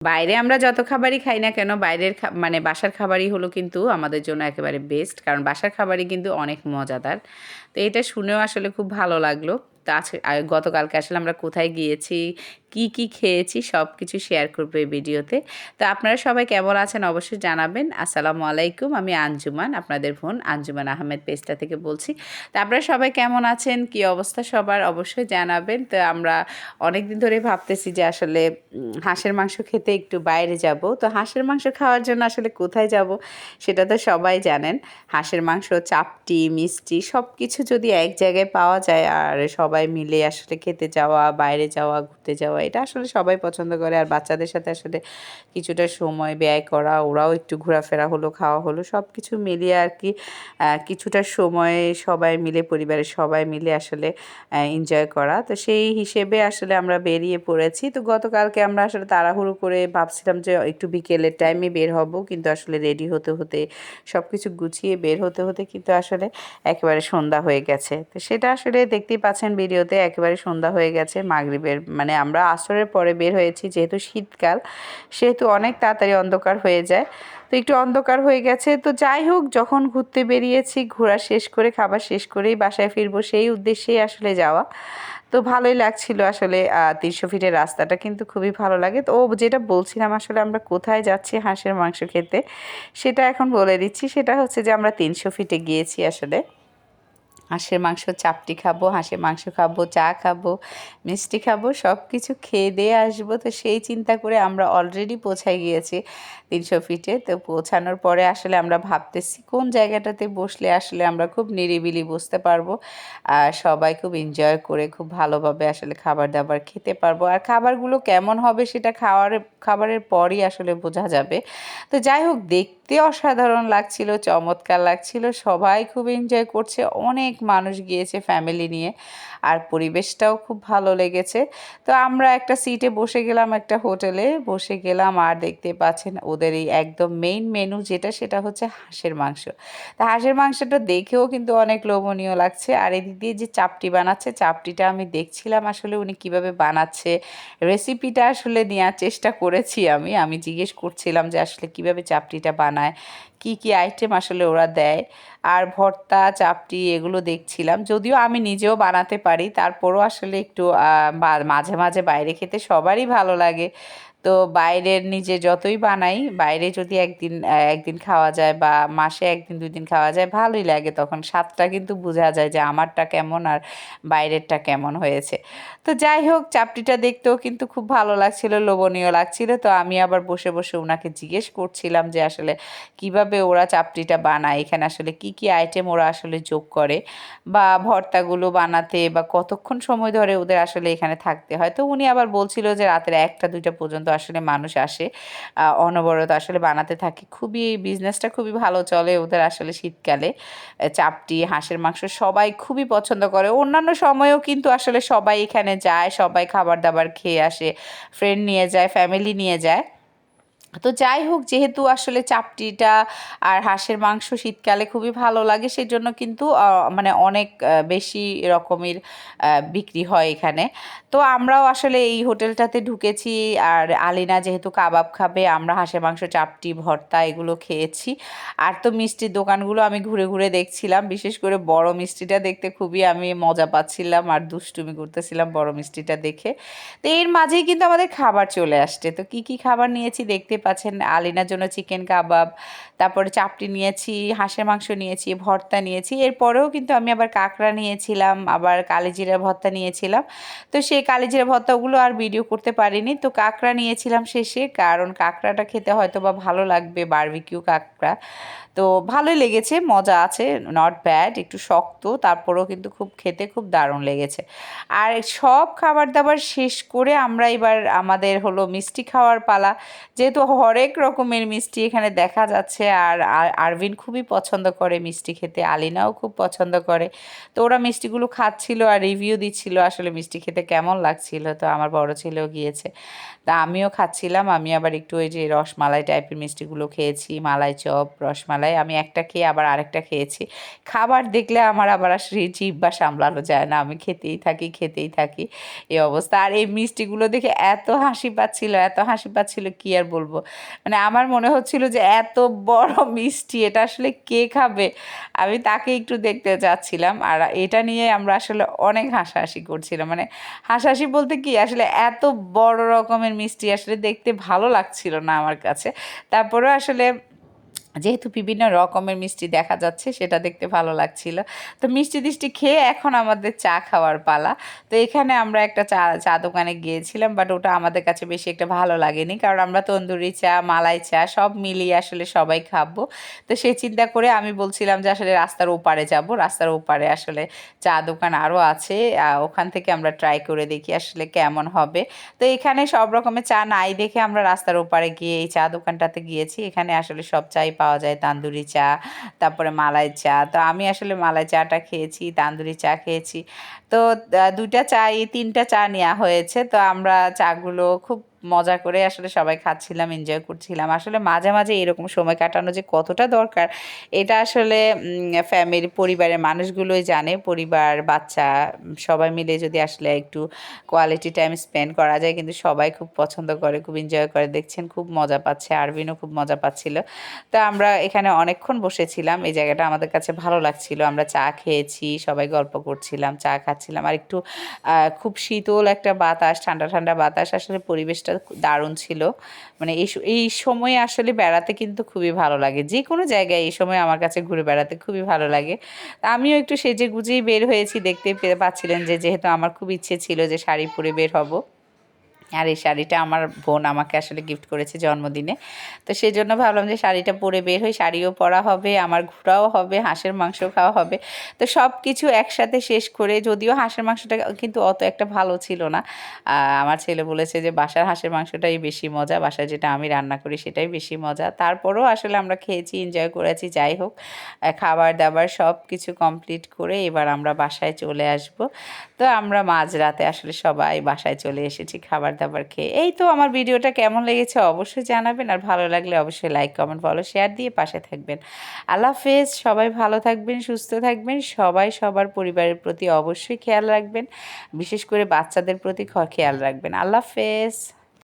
বাইরে আমরা যত খাবারই খাই না কেন, বাইরের মানে বাসার খাবারই হলো কিন্তু আমাদের জন্য একেবারে বেস্ট কারণ বাসার খাবারই কিন্তু অনেক মজাদার। তো এটা শুনেও আসলে খুব ভালো লাগল। আর গতকালকে আসলে আমরা কোথায় গিয়েছি, কি কি খেয়েছি সব কিছু শেয়ার করব এই ভিডিওতে। তো আপনারা সবাই কেমন আছেন অবশ্যই জানাবেন। আসসালামু আলাইকুম, আমি আঞ্জুমান, আপনাদের বোন আঞ্জুমান আহমেদ পেস্টা থেকে বলছি। তো আপনারা সবাই কেমন আছেন? কি অবস্থা সবার? অবশ্যই জানাবেন। তো আমরা অনেক দিন ধরে ভাবতেছি যে আসলে হাঁসের মাংস খেতে একটু বাইরে যাব। তো হাঁসের মাংস খাওয়ার জন্য আসলে কোথায় যাব সেটা তো সবাই জানেন। হাঁসের মাংস, চাপটি, মিষ্টি সব কিছু যদি এক জায়গায় পাওয়া যায়, আর সবাই মিলে আসলে খেতে যাওয়া, বাইরে যাওয়া, ঘুরতে যাওয়া, এটা আসলে সবাই পছন্দ করে। আর বাচ্চাদের সাথে আসলে কিছুটা সময় ব্যয় করা, ওরাও একটু ঘোরাফেরা হলো, খাওয়া হলো সব কিছু মিলিয়ে আর কি কিছুটা সময় সবাই মিলে, পরিবারের সবাই মিলে আসলে এনজয় করা। তো সেই হিসেবে আসলে আমরা বেরিয়ে পড়েছি। তো গতকালকে আমরা আসলে তাড়াহুড়ো করে ভাবছিলাম যে একটু বিকেলের টাইমে বের হব, কিন্তু আসলে রেডি হতে হতে সব কিছু গুছিয়ে বের হতে হতে কিন্তু আসলে একেবারে সন্ধ্যা হয়ে গেছে। তো সেটা আসলে দেখতেই পাচ্ছেন ভিডিওতে একেবারে সন্ধ্যা হয়ে গেছে মাগরিবের মানে আমরা আসরের পরে বের হয়েছি যেহেতু শীতকাল, সেহেতু অনেক তাড়াতাড়ি অন্ধকার হয়ে যায়। তো একটু অন্ধকার হয়ে গেছে, তো যাই হোক, যখন ঘুরতে বেরিয়েছি, ঘোরা শেষ করে, খাবার শেষ করেই বাসায় ফিরবো সেই উদ্দেশ্যেই আসলে যাওয়া। তো ভালোই লাগছিল আসলে তিনশো ফিটের রাস্তাটা কিন্তু খুবই ভালো লাগে। তো ও যেটা বলছিলাম আসলে আমরা কোথায় যাচ্ছি হাঁসের মাংস খেতে, সেটা এখন বলে দিচ্ছি। সেটা হচ্ছে যে আমরা তিনশো ফিটে গিয়েছি আসলে। হাঁসের মাংস, চাপটি খাব, হাঁসের মাংস খাব, চা খাব, মিষ্টি খাব সব কিছু খেয়ে দিয়ে আসব। তো সেই চিন্তা করে আমরা অলরেডি পৌঁছায় গিয়েছি তিনশো ফিটে তো পৌঁছানোর পরে আসলে আমরা ভাবতেছি কোন জায়গাটাতে বসলে আসলে আমরা খুব নিরিবিলি বসতে পারব আর সবাই খুব এনজয় করে খুব ভালোভাবে আসলে খাবার দাবার খেতে পারব। আর খাবারগুলো কেমন হবে সেটা খাওয়ার, খাবারের পরই আসলে বোঝা যাবে। তো যাই হোক দেখতে অসাধারণ লাগছিল, চমৎকার লাগছিল। সবাই খুব এনজয় করছে, অনেক মানুষ গিয়েছে ফ্যামিলি নিয়ে, আর পরিবেশটাও খুব ভালো লেগেছে। তো আমরা একটা সিটে বসে গেলাম একটা হোটেলে বসে গেলাম আর দেখতে পাচ্ছেন ওদের এই একদম মেইন মেনু যেটা, সেটা হচ্ছে হাঁসের মাংস। তা হাঁসের মাংসটা দেখেও কিন্তু অনেক লোভনীয় লাগছে, আর এদিক দিয়ে যে চাপটি বানাচ্ছে, চাপটিটা আমি দেখছিলাম আসলে উনি কীভাবে বানাচ্ছে। রেসিপিটা আসলে নেওয়ার চেষ্টা করেছি আমি আমি জিজ্ঞেস করছিলাম যে আসলে কীভাবে চাপটিটা বানায় কি কি আইটেম আসলে ওরা দেয়। আর ভর্তা, চাপটি এগুলো দেখছিলাম। যদিও আমি নিজেও বানাতে পারি, তারপরও আসলে একটু মাঝে মাঝে বাইরে খেতে সবারই ভালো লাগে। তো বাইরের নিজে যতই বানাই, বাইরে যদি একদিন একদিন খাওয়া যায় বা মাসে একদিন দুই দিন খাওয়া যায়, ভালোই লাগে। তখন স্বাদটা কিন্তু বোঝা যায় যে আমারটা কেমন আর বাইরেরটা কেমন হয়েছে। তো যাই হোক, চাপটিটা দেখতেও কিন্তু খুব ভালো লাগছিল, লোভনীয় লাগছিল। তো আমি আবার বসে বসে ওনাকে জিজ্ঞেস করছিলাম যে আসলে কীভাবে ওরা চাপটিটা বানায়, এখানে আসলে কি কি আইটেম ওরা আসলে যোগ করে বা ভর্তাগুলো বানাতে বা কতক্ষণ সময় ধরে ওদের আসলে এখানে থাকতে হয়? তো উনি আবার বলছিল যে রাতের একটা, দুইটা পর্যন্ত আসলে মানুষ আসে অনবরত আসলে বানাতে থাকে। খুবই বিজনেসটা খুবই ভালো চলে ওদের আসলে শীতকালে। চাপটি, হাঁসের মাংস সবাই খুবই পছন্দ করে। অন্যান্য সময়েও কিন্তু আসলে সবাই এখানে যায়, সবাই খাবার দাবার খেয়ে আসে ফ্রেন্ড নিয়ে যায় ফ্যামিলি নিয়ে যায়। তো যাই হোক, যেহেতু আসলে চাপটিটা আর হাঁসের মাংস শীতকালে খুবই ভালো লাগে সেই জন্য কিন্তু মানে অনেক বেশি রকমের বিক্রি হয় এখানে। তো আমরাও আসলে এই হোটেলটাতে ঢুকেছি আর আলিনা যেহেতু কাবাব খাবে, আমরা হাঁসের মাংস, চাপটি, ভর্তা এগুলো খেয়েছি। আর তো মিষ্টির দোকানগুলো আমি ঘুরে ঘুরে দেখছিলাম, বিশেষ করে বড় মিষ্টিটা দেখতে খুবই আমি মজা পাচ্ছিলাম আর দুষ্টুমি করতেছিলাম বড় মিষ্টিটা দেখে। তো এর মাঝেই কিন্তু আমাদের খাবার চলে আসছে। তো কি কি খাবার নিয়েছি দেখতে পাচ্ছেন আলিনার জন্য চিকেন কাবাব, তারপরে চাপটি নিয়েছি, হাঁসের মাংস নিয়েছি, ভর্তা নিয়েছি। এরপরেও কিন্তু আমি আবার কাঁকড়া নিয়েছিলাম, আবার কালিজিরা ভর্তা নিয়েছিলাম। তো সেই কালিজিরা ভর্তাগুলো আর ভিডিও করতে পারিনি। তো কাঁকড়া নিয়েছিলাম শেষে, কারণ কাঁকড়াটা খেতে হয়তো বা ভালো লাগবে, বারবিকিউ কাঁকড়া। তো ভালোই লেগেছে, মজা আছে নট ব্যাড একটু শক্ত, তারপরেও কিন্তু খুব খেতে খুব দারুণ লেগেছে। আর সব খাবার দাবার শেষ করে আমরা এবার আমাদের হলো মিষ্টি খাওয়ার পালা। যেহেতু হরেক রকমের মিষ্টি এখানে দেখা যাচ্ছে আর আর- আরভিন খুবই পছন্দ করে মিষ্টি খেতে, আলিনাও খুব পছন্দ করে। তো ওরা মিষ্টিগুলো খাচ্ছিল আর রিভিউ দিচ্ছিল আসলে মিষ্টি খেতে কেমন লাগছিল। তো আমার বড় ছেলেও গিয়েছে। তা আমিও খাচ্ছিলাম, আমি আবার একটু ওই যে রসমালাই টাইপের মিষ্টিগুলো খেয়েছি, মালাই চপ, রসমালাই, আমি একটা খেয়ে আবার আরেকটা খেয়েছি। খাবার দেখলে আমার আবার আসলে জিব্বা সামলানো যায় না, আমি খেতেই থাকি খেতেই থাকি, এই অবস্থা। আর এই মিষ্টিগুলো দেখে এত হাসি পাচ্ছিল, এত হাসি পাচ্ছিল, কি আর বলব? মানে আমার মনে হচ্ছিল যে এত বড় মিষ্টি, এটা আসলে কে খাবে? আমি তাকে একটু দেখতে যাচ্ছিলাম আর এটা নিয়ে আমরা আসলে অনেক হাসাহাসি করছিলাম। মানে হাসাহাসি বলতে কি, আসলে এত বড় রকমের মিষ্টি আসলে দেখতে ভালো লাগছিল না আমার কাছে। তারপরে আসলে যেহেতু বিভিন্ন রকমের মিষ্টি দেখা যাচ্ছে, সেটা দেখতে ভালো লাগছিল। তো মিষ্টি টিষ্টি খেয়ে এখন আমাদের চা খাওয়ার পালা। তো এখানে আমরা একটা চা চা দোকানে গিয়েছিলাম বাট ওটা আমাদের কাছে বেশি একটা ভালো লাগেনি, কারণ আমরা তন্দুরি চা, মালাই চা, সব মিলিয়ে আসলে সবাই খাব। তো সেই চিন্তা করে আমি বলছিলাম যে আসলে রাস্তার ওপারে যাব। রাস্তার ওপারে আসলে চা দোকান আরও আছে ওখান থেকে আমরা ট্রাই করে দেখি আসলে কেমন হবে। তো এখানে সব রকমের চা নাই দেখে আমরা রাস্তার ওপারে গিয়ে এই চা দোকানটাতে গিয়েছি। এখানে আসলে সব চাই পাওয়া যায় তান্দুরি চা, তারপরে মালাই চা। তো আমি আসলে মালাই চাটা খেয়েছি, তান্দুরি চা খেয়েছি। তো দুইটা চা এই তিনটা চা নেওয়া হয়েছে। তো আমরা চাগুলো খুব মজা করে আসলে সবাই খাচ্ছিলাম এনজয় করছিলাম। আসলে মাঝে মাঝে এরকম সময় কাটানো যে কতটা দরকার, এটা আসলে ফ্যামিলি পরিবারের মানুষগুলোই জানে। পরিবার, বাচ্চা, সবাই মিলে যদি আসলে একটু কোয়ালিটি টাইম স্পেন্ড করা যায়, কিন্তু সবাই খুব পছন্দ করে, খুব এনজয় করে। দেখছেন খুব মজা পাচ্ছে আরবিনও খুব মজা পাচ্ছিল। তো আমরা এখানে অনেকক্ষণ বসেছিলাম, এই জায়গাটা আমাদের কাছে ভালো লাগছিল। আমরা চা খেয়েছি, সবাই গল্প করছিলাম, চা খাচ্ছিলাম। আর একটু খুব শীতল একটা বাতাস, ঠান্ডা ঠান্ডা বাতাস। আসলে পরিবেশটা দারুণ ছিল। মানে এই এই সময়ে আসলে বেড়াতে কিন্তু খুবই ভালো লাগে। যে কোনো জায়গায় এই সময় আমার কাছে ঘুরে বেড়াতে খুবই ভালো লাগে। তা আমিও একটু সেজে গুজেই বের হয়েছি। দেখতে পাচ্ছিলেন যে, যেহেতু আমার খুব ইচ্ছে ছিল যে, শাড়ি পরে বের হব। আর এই শাড়িটা আমার বোন আমাকে আসলে গিফট করেছে জন্মদিনে। তো সেই জন্য ভাবলাম যে শাড়িটা পরে বের হই, শাড়িও পরা হবে, আমার ঘোরাও হবে, হাঁসের মাংস খাওয়া হবে। তো সব কিছু একসাথে শেষ করে, যদিও হাঁসের মাংসটা কিন্তু অত একটা ভালো ছিল না। আমার ছেলে বলেছে যে বাসার হাঁসের মাংসটাই বেশি মজা, বাসায় যেটা আমি রান্না করি সেটাই বেশি মজা। তারপরেও আসলে আমরা খেয়েছি এনজয় করেছি, যাই হোক। খাবার দাবার সব কিছু কমপ্লিট করে এবার আমরা বাসায় চলে আসব। তো আমরা মাঝরাতে আসলে সবাই বাসায় চলে এসেছি খাবার দাবার খেয়ে। এই তো আমার ভিডিওটা কেমন লেগেছে অবশ্যই জানাবেন, আর ভালো লাগলে অবশ্যই লাইক কমেন্ট ফলো শেয়ার দিয়ে পাশে থাকবেন। আল্লাহ হাফেজ, সবাই ভালো থাকবেন, সুস্থ থাকবেন, সবাই সবার পরিবারের প্রতি অবশ্যই খেয়াল রাখবেন, বিশেষ করে বাচ্চাদের প্রতি খেয়াল রাখবেন। আল্লাহ হাফেজ।